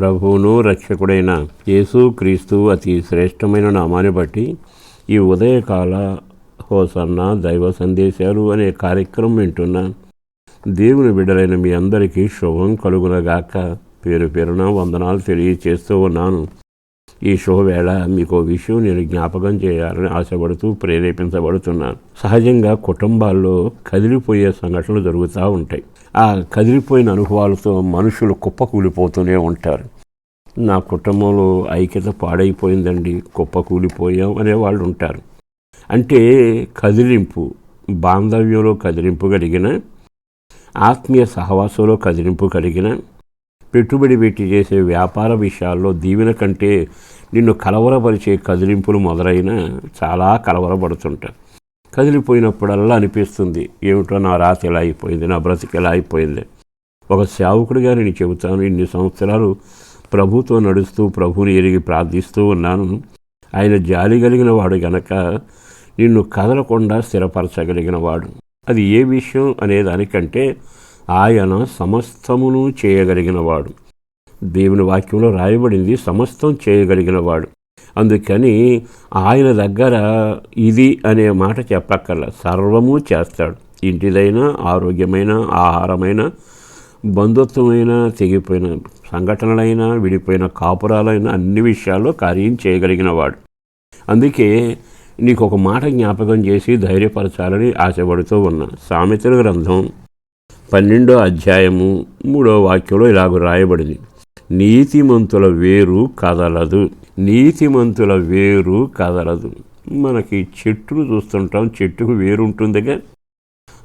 ప్రభువును రక్షకుడైన యేసు క్రీస్తు అతి శ్రేష్టమైన నామాన్ని బట్టి ఈ ఉదయకాల హోసన్న దైవ సందేశాలు అనే కార్యక్రమం వింటున్న. దేవుని బిడ్డలైన మీ అందరికీ శుభం కలుగునగాక. పేరు పేరున వందనాలు తెలియచేస్తూ ఉన్నాను. ఈ శుభవేళ మీకు విషయం నేను జ్ఞాపకం చేయాలని ఆశపడుతూ ప్రేరేపించబడుతున్నాను. సహజంగా కుటుంబాల్లో కదిలిపోయే సంఘటనలు జరుగుతూ ఉంటాయి. ఆ కదిలిపోయిన అనుభవాలతో మనుషులు కుప్పకూలిపోతూనే ఉంటారు. నా కుటుంబంలో ఐక్యత పాడైపోయిందండి. కుప్పకూలిపోయాం అనేవాళ్ళు ఉంటారు. అంటే కదిలింపు బాంధవ్యంలో కదిలింపు కలిగిన ఆత్మీయ సహవాసంలో కదిలింపు కలిగిన పెట్టుబడి పెట్టి చేసే వ్యాపార విషయాల్లో దీవెన కంటే నిన్ను కలవరపరిచే కదిలింపులు మొదలైన చాలా కలవరపడుతుంటాను కదిలిపోయినప్పుడల్లా అనిపిస్తుంది ఏమిటో నా రాత ఎలా అయిపోయింది నా బ్రతికి ఎలా అయిపోయింది? ఒక సేవకుడిగా నేను చెబుతాను ఇన్ని సంవత్సరాలు ప్రభుతో నడుస్తూ ప్రభుని ఎరిగి ప్రార్థిస్తూ ఉన్నాను. ఆయన జాలి కలిగిన వాడు గనక నిన్ను కదలకుండా స్థిరపరచగలిగిన వాడు. అది ఏ విషయం అనే దానికంటే ఆయన సమస్తమును చేయగలిగినవాడు దేవుని వాక్యంలో రాయబడింది సమస్తం చేయగలిగిన వాడు అందుకని ఆయన దగ్గర ఇది అనే మాట చెప్పక్కర్ల. సర్వము చేస్తాడు. ఇంటిదైనా ఆరోగ్యమైన ఆహారమైన బంధుత్వమైన తెగిపోయిన సంఘటనలైనా విడిపోయిన కాపురాలైన అన్ని విషయాల్లో కార్యం చేయగలిగిన వాడు అందుకే నీకు ఒక మాట జ్ఞాపకం చేసి ధైర్యపరచాలని ఆశపడుతూ ఉన్నా. సామెతల గ్రంథం పన్నెండో అధ్యాయము మూడో వాక్యంలో ఇలాగ రాయబడింది. నీతిమంతుల వేరు కదలదు. నీతిమంతుల వేరు కదలదు. మనకి చెట్టును చూస్తుంటాం చెట్టుకు వేరు ఉంటుందిగా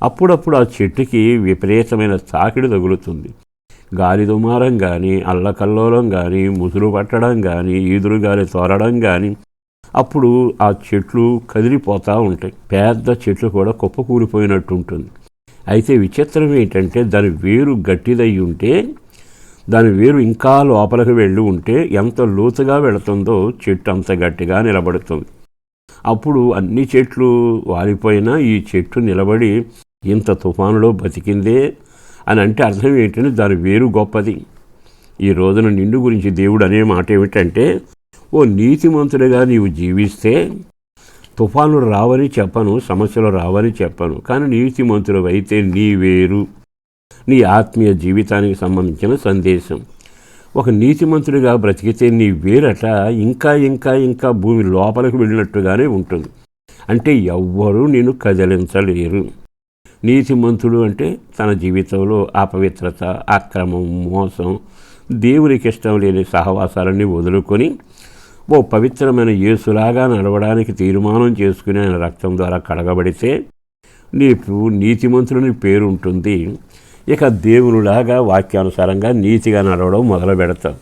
అప్పుడప్పుడు ఆ చెట్టుకి విపరీతమైన తాకిడి తగులుతుంది. గాలి దుమారం కానీ అల్లకల్లోలం కానీ ముసురు పట్టడం కానీ ఈదురు గాలి తోరడం కానీ అప్పుడు ఆ చెట్లు కదిలిపోతూ ఉంటాయి. పెద్ద చెట్లు కూడా కుప్పకూలిపోయినట్టు ఉంటుంది. అయితే విచిత్రం ఏంటంటే దాని వేరు గట్టిదై ఉంటే దాని వేరు ఇంకా లోపలికి వెళ్ళి ఉంటే ఎంత లోతుగా వెళుతుందో చెట్టు అంత గట్టిగా నిలబడుతుంది. అప్పుడు అన్ని చెట్లు వాలిపోయినా ఈ చెట్టు నిలబడి ఇంత తుఫానులో బతికిందే అని అంటే అర్థం ఏంటంటే దాని వేరు గొప్పది. ఈ రోజున నిండు గురించి దేవుడు అనే మాట ఏమిటంటే ఓ నీతిమంతుడిగా నీవు జీవిస్తే తుఫానులు రావని చెప్పను సమస్యలు రావని చెప్పను కానీ నీతిమంతుడు అయితే నీ వేరు. నీ ఆత్మీయ జీవితానికి సంబంధించిన సందేశం. ఒక నీతిమంతుడిగా బ్రతికితే నీ వేరట ఇంకా ఇంకా ఇంకా భూమి లోపలికి వెళ్ళినట్టుగానే ఉంటుంది. అంటే ఎవ్వరూ నేను కదిలించలేరు. నీతిమంతుడు అంటే తన జీవితంలో అపవిత్రత అక్రమం మోసం దేవునికి ఇష్టం లేని సహవాసాలన్నీ వదులుకొని ఓ పవిత్రమైన యేసులాగా నడవడానికి తీర్మానం చేసుకుని ఆయన రక్తం ద్వారా కడగబడితే నీకు నీతిమంతులని పేరు ఉంటుంది. ఇక దేవునిలాగా వాక్యానుసారంగా నీతిగా నడవడం మొదలు పెడతాం.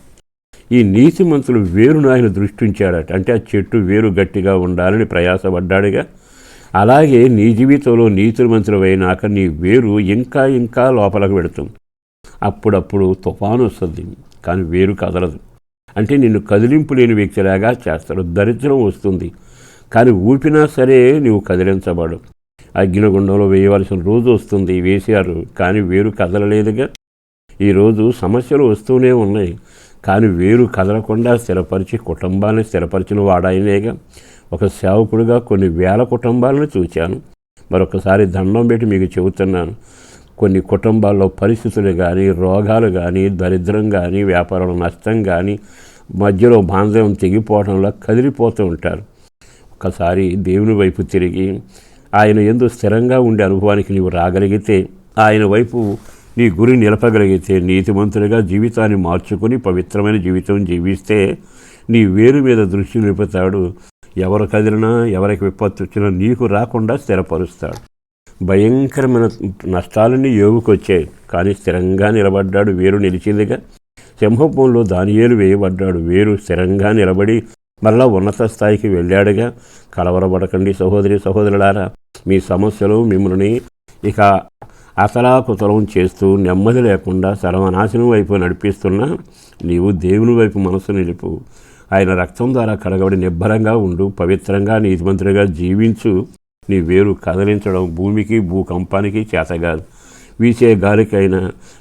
ఈ నీతిమంతులు వేరును ఆయన దృష్టి ఉంచాడట అంటే ఆ చెట్టు వేరు గట్టిగా ఉండాలని ప్రయాసపడ్డాడుగా. అలాగే నీ జీవితంలో నీతిమంతులు అయినాక నీ వేరు ఇంకా ఇంకా లోపలకు పెడుతుంది. అప్పుడప్పుడు తుఫాను వస్తుంది. కానీ వేరు కదలదు. అంటే నిన్ను కదిలింపు లేని వ్యక్తిలాగా చేస్తాడు. దరిద్రం వస్తుంది. కానీ ఊపినా సరే నువ్వు కదిలించబడు అగ్నిగుండంలో వేయవలసిన రోజు వస్తుంది. వేశారు. కానీ వేరు కదలలేదుగా. ఈరోజు సమస్యలు వస్తూనే ఉన్నాయి. కానీ వేరు కదలకుండా స్థిరపరిచి కుటుంబాన్ని స్థిరపరిచిన వాడాయనేగా ఒక సేవకుడిగా కొన్ని వేల కుటుంబాలను చూశాను మరొకసారి దండం పెట్టి మీకు చెబుతున్నాను. కొన్ని కుటుంబాల్లో పరిస్థితులు కానీ రోగాలు కానీ దరిద్రం కానీ వ్యాపారంలో నష్టం కానీ మధ్యలో బాంధవ్యం తెగిపోవడంలో కదిలిపోతూ ఉంటారు. ఒకసారి దేవుని వైపు తిరిగి ఆయన ఎందు స్థిరంగా ఉండే అనుభవానికి నీవు రాగలిగితే ఆయన వైపు నీ గురి నిలపగలిగితే నీతిమంతుడిగా జీవితాన్ని మార్చుకుని పవిత్రమైన జీవితం జీవిస్తే నీ వేరు మీద దృష్టి నిలుపుతాడు. ఎవరు కదిలినా ఎవరికి విపత్తు వచ్చినా నీకు రాకుండా స్థిరపరుస్తాడు. భయంకరమైన నష్టాలన్నీ యోగుకొచ్చాయి కానీ స్థిరంగా నిలబడ్డాడు వేరు నిలిచిందిగా. సింహభూంలో దానియేలు వేయబడ్డాడు వేరు స్థిరంగా నిలబడి మరలా ఉన్నత స్థాయికి వెళ్ళాడుగా. కలవరపడకండి సహోదరి సహోదరులారా మీ సమస్యలు మిమ్మల్ని ఇక అతలాకుతలం చేస్తూ నెమ్మది లేకుండా సర్వనాశనం వైపు నడిపిస్తున్నా నీవు దేవుని వైపు మనసు నిలుపు. ఆయన రక్తం ద్వారా కడగబడి నిబ్బరంగా ఉండు పవిత్రంగా నీతిమంతుడిగా జీవించు. నీ వేరు కదిలించడం భూమికి భూకంపానికి చేతగాదు. వీచే గాలికైనా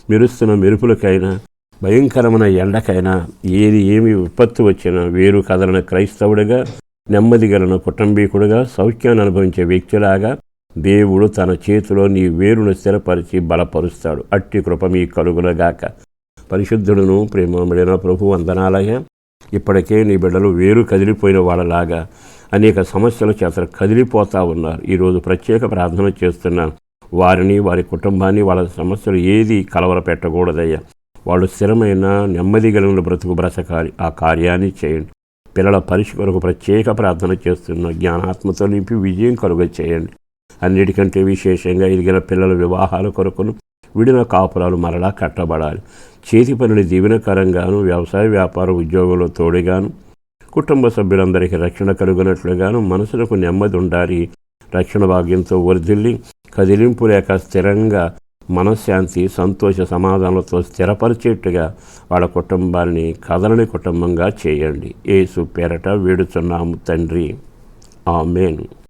మెరుస్తున్న మెరుపులకైనా భయంకరమైన ఎండకైనా ఏది ఏమి విపత్తు వచ్చినా వేరు కదలన క్రైస్తవుడిగా నెమ్మదిగలను కుటుంబీకుడుగా సౌఖ్యాన్ని అనుభవించే వ్యక్తిలాగా దేవుడు తన చేతిలో నీ వేరును స్థిరపరిచి బలపరుస్తాడు. అట్టి కృప మీ కలుగులగాక పరిశుద్ధుడును ప్రేమమిడిన ప్రభు వందనాలయ్యా. ఇప్పటికే నీ బిడ్డలు వేరు కదిలిపోయిన వాళ్ళలాగా అనేక సమస్యల చేత కదిలిపోతా ఉన్నారు. ఈరోజు ప్రత్యేక ప్రార్థన చేస్తున్నాను వారిని వారి కుటుంబాన్ని వాళ్ళ సమస్యలు ఏది కలవర పెట్టకూడదయ్యా వాళ్ళు స్థిరమైన నెమ్మది కలిగిన బ్రతుకు బ్రతకాలి. ఆ కార్యాన్ని చేయండి. పిల్లల పరీక్ష కొరకు ప్రత్యేక ప్రార్థన చేస్తున్న జ్ఞానాత్మతో నింపి విజయం కలుగ చేయండి. అన్నిటికంటే విశేషంగా ఎదిగిన పిల్లల వివాహాల కొరకును విడిన కాపురాలు మరలా కట్టబడాలి. చేతి పనులు దీవెనకరంగాను వ్యవసాయ వ్యాపార ఉద్యోగంలో తోడుగాను కుటుంబ సభ్యులందరికీ రక్షణ కలుగునట్లుగాను మనసులకు నెమ్మది ఉండాలి. రక్షణ భాగ్యంతో వర్ధిల్లి కదిలింపు లేక స్థిరంగా మనశ్శాంతి సంతోష సమాధానాలతో స్థిరపరిచేట్టుగా వాళ్ళ కుటుంబాన్ని కదలని కుటుంబంగా చేయండి. ఏసు పేరట వేడుచున్నాము తండ్రి. ఆమెను.